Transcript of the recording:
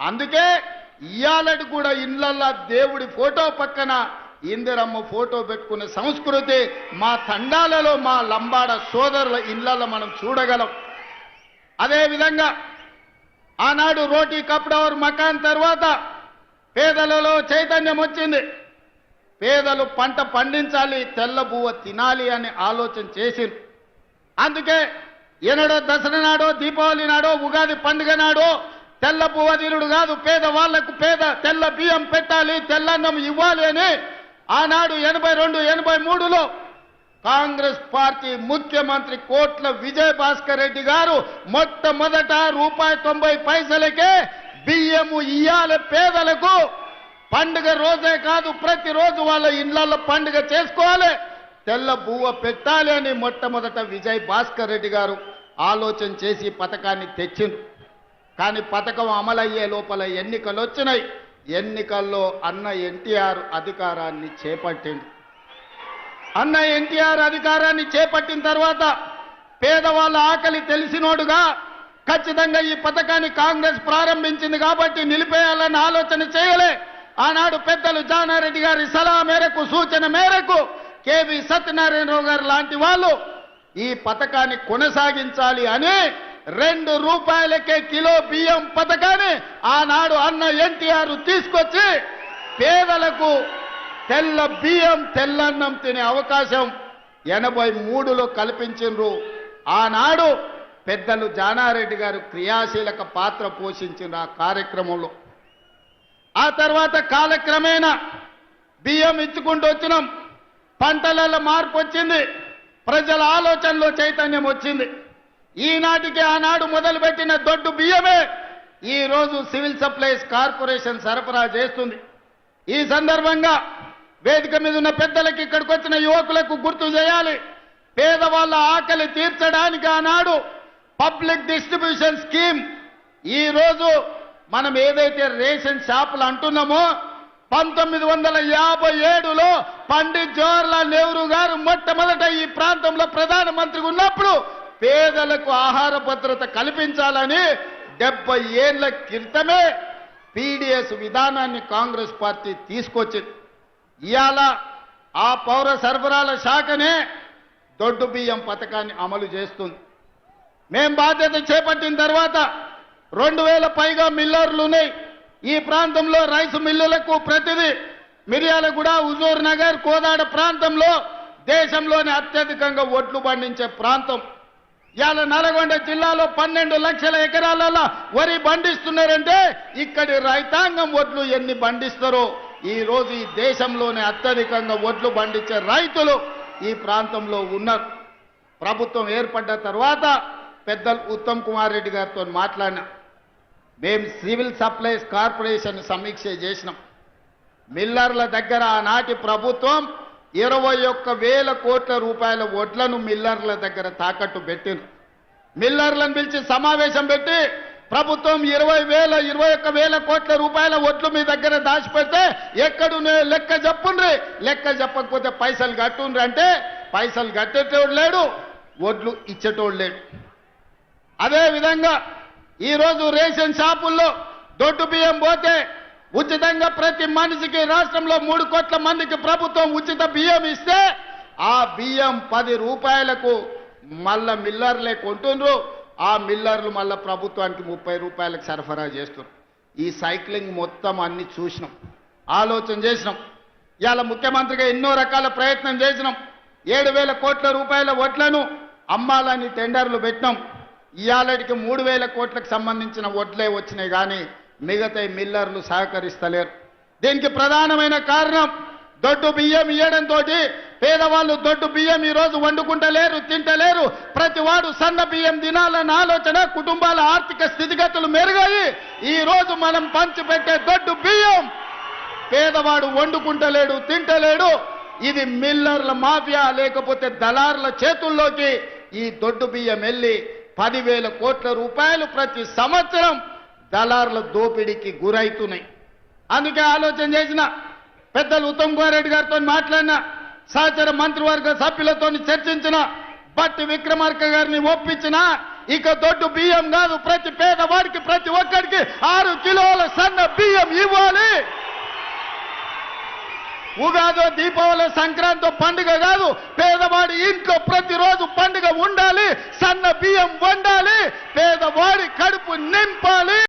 అందుకే ఇయ్యాలటి కూడా ఇళ్ళల్లా దేవుడి ఫోటో పక్కన ఇందిరమ్మ ఫోటో పెట్టుకునే సంస్కృతి మా తండాలలో మా లంబాడ సోదరుల ఇళ్ళల్లో మనం చూడగలం. అదేవిధంగా ఆనాడు రోటీ కప్డవర్ మకాన్ తర్వాత పేదలలో చైతన్యం వచ్చింది. పేదలు పంట పండించాలి తెల్ల బువ్వ తినాలి అని ఆలోచన చేసింది అందుకే ఎనడో దసరా నాడో దీపావళి నాడో ఉగాది పండుగ నాడో తెల్ల బువ్వ కాదు పేద వాళ్ళకు పేద తెల్ల బియ్యం పెట్టాలి తెల్లన్నం ఇవ్వాలి అని ఆనాడు ఎనభై రెండు ఎనభై మూడులో కాంగ్రెస్ పార్టీ ముఖ్యమంత్రి కోట్ల విజయ భాస్కర్ రెడ్డి గారు మొట్టమొదట రూపాయి తొంభై పైసలకే బియ్యము ఇయ్యాలి పేదలకు. పండుగ రోజే కాదు ప్రతిరోజు వాళ్ళ ఇళ్ళలో పండుగ చేసుకోవాలి. తెల్ల బువ్వ పెట్టాలి అని మొట్టమొదట విజయ్ భాస్కర్ రెడ్డి గారు ఆలోచన చేసి పథకాన్ని తెచ్చిండు కానీ పథకం అమలయ్యే లోపల ఎన్నికలు వచ్చినాయి ఎన్నికల్లో అన్న ఎన్టీఆర్ అధికారాన్ని చేపట్టింది అన్న ఎన్టీఆర్ అధికారాన్ని చేపట్టిన తర్వాత పేదవాళ్ళ ఆకలి తెలిసినోడుగా ఖచ్చితంగా ఈ పథకాన్ని కాంగ్రెస్ ప్రారంభించింది కాబట్టి నిలిపేయాలని ఆలోచన చేయలే. ఆనాడు పెద్దలు జానారెడ్డి గారి సలహా మేరకు సూచన మేరకు కేవి సత్యనారాయణరావు గారు లాంటి వాళ్ళు ఈ పథకాన్ని కొనసాగించాలి అని రెండు రూపాయలకే కిలో బియ్యం పథకాన్ని ఆనాడు అన్న ఎన్టీఆర్ తీసుకొచ్చి పేదలకు తెల్ల బియ్యం తెల్లన్నం తినే అవకాశం ఎనభై మూడులో కల్పించిండ్రు. ఆనాడు పెద్దలు జానారెడ్డి గారు క్రియాశీలక పాత్ర పోషించిన ఆ కార్యక్రమంలో. ఆ తర్వాత కాలక్రమేణా బియ్యం ఇచ్చుకుంటూ వచ్చినాం. పంటలలో మార్పు వచ్చింది. ప్రజల ఆలోచనలో చైతన్యం వచ్చింది. ఈనాటికి ఆనాడు మొదలుపెట్టిన దొడ్డు బియ్యమే ఈరోజు సివిల్ సప్లైస్ కార్పొరేషన్ సరఫరా చేస్తుంది. ఈ సందర్భంగా వేదిక మీద ఉన్న పెద్దలకు ఇక్కడికి వచ్చిన యువకులకు గుర్తు చేయాలి. పేదవాళ్ళ ఆకలి తీర్చడానికి ఆనాడు పబ్లిక్ డిస్ట్రిబ్యూషన్ స్కీమ్ ఈరోజు మనం ఏదైతే రేషన్ షాపులు అంటున్నామో పంతొమ్మిది వందల యాభై ఏడులో పండిత్ జవహర్లాల్ నెహ్రూ గారు మొట్టమొదట ఈ ప్రాంతంలో ప్రధానమంత్రిగా ఉన్నప్పుడు పేదలకు ఆహార భద్రత కల్పించాలని డెబ్బై ఏళ్ళ క్రితమే పీడిఎస్ విధానాన్ని కాంగ్రెస్ పార్టీ తీసుకొచ్చింది. ఇవాళ ఆ పౌర సరఫరాల శాఖనే దొడ్డు బియ్యం పథకాన్ని అమలు చేస్తుంది. మేం బాధ్యత చేపట్టిన తర్వాత రెండు వేల పైగా మిల్లర్లు ఉన్నాయి. ఈ ప్రాంతంలో రైస్ మిల్లులకు ప్రతిదీ మిర్యాలగూడ హుజూర్ నగర్ కోదాడ ప్రాంతంలో దేశంలోనే అత్యధికంగా ఒడ్లు పండించే ప్రాంతం. ఇవాళ నల్గొండ జిల్లాలో పన్నెండు లక్షల ఎకరాలలో వరి పండిస్తున్నారంటే ఇక్కడి రైతాంగం ఒడ్లు ఎన్ని పండిస్తారో? ఈ రోజు ఈ దేశంలోనే అత్యధికంగా ఒడ్లు పండించే రైతులు ఈ ప్రాంతంలో ఉన్నారు. ప్రభుత్వం ఏర్పడ్డ తర్వాత పెద్దలు ఉత్తమ్ కుమార్ రెడ్డి గారితో మాట్లాడినా. మేము సివిల్ సప్లైస్ కార్పొరేషన్ సమీక్ష చేసినాం. మిల్లర్ల దగ్గర ఆనాటి ప్రభుత్వం ఇరవై ఒక్క వేల కోట్ల రూపాయల వడ్లను మిల్లర్ల దగ్గర తాకట్టు పెట్టిన. మిల్లర్లను పిలిచి సమావేశం పెట్టి ప్రభుత్వం ఇరవై వేల ఇరవై ఒక్క వేల కోట్ల రూపాయల వడ్లు మీ దగ్గర దాచిపెడితే ఎక్కడునే లెక్క చెప్పుండ్రి. లెక్క చెప్పకపోతే పైసలు కట్టుండ్రి అంటే పైసలు కట్టేటోడు లేడు వడ్లు ఇచ్చేటోడు లేడు. అదేవిధంగా ఈరోజు రేషన్ షాపుల్లో దొడ్డు బియ్యం పోతే ఉచితంగా ప్రతి మనిషికి రాష్ట్రంలో మూడు కోట్ల మందికి ప్రభుత్వం ఉచిత బియ్యం ఇస్తే ఆ బియ్యం పది రూపాయలకు మళ్ళా మిల్లర్లే కొంటుండ్రు. ఆ మిల్లర్లు మళ్ళా ప్రభుత్వానికి ముప్పై రూపాయలకు సరఫరా చేస్తున్నారు ఈ సైక్లింగ్ మొత్తం అన్ని చూసినాం. ఆలోచన చేసినాం. ఇవాళ ముఖ్యమంత్రిగా ఎన్నో రకాల ప్రయత్నం చేసినాం. ఏడు వేల కోట్ల రూపాయల వడ్లను అమ్మాలని టెండర్లు పెట్టినాం. ఇవాళకి మూడు వేల కోట్లకు సంబంధించిన వడ్లే వచ్చినాయి కానీ మిగతా మిల్లర్లు సహకరిస్తలేరు. దీనికి ప్రధానమైన కారణం దొడ్డు బియ్యం ఇయ్యడంతో పేదవాళ్ళు దొడ్డు బియ్యం ఈరోజు వండుకుంటలేరు తింటలేరు. ప్రతి వాడు సన్న బియ్యం తినాలన్న ఆలోచన కుటుంబాల ఆర్థిక స్థితిగతులు మెరుగాయి ఈరోజు మనం పంచిపెట్టే దొడ్డు బియ్యం పేదవాడు వండుకుంటలేడు తింటలేడు. ఇది మిల్లర్ల మాఫియా లేకపోతే దళారుల చేతుల్లోకి ఈ దొడ్డు బియ్యం వెళ్ళి పదివేల కోట్ల రూపాయలు ప్రతి సంవత్సరం దళారుల దోపిడీకి గురైతున్నాయి అందుకే ఆలోచన చేసిన పెద్దలు ఉత్తమ్ కుమార్ రెడ్డి గారితో మాట్లాడిన సహచర మంత్రివర్గ సభ్యులతో చర్చించిన బట్టి విక్రమార్క గారిని ఒప్పించిన ఇక దొడ్డు బియ్యం కాదు ప్రతి పేదవాడికి ప్రతి ఒక్కడికి ఆరు కిలోల సన్న బియ్యం ఇవ్వాలి. ఉగాది దీపావళి సంక్రాంతి పండుగ కాదు పేదవాడి ఇంట్లో ప్రతిరోజు పండుగ ఉండాలి సన్న బియ్యం వండాలి పేదవాడి కడుపు నింపాలి.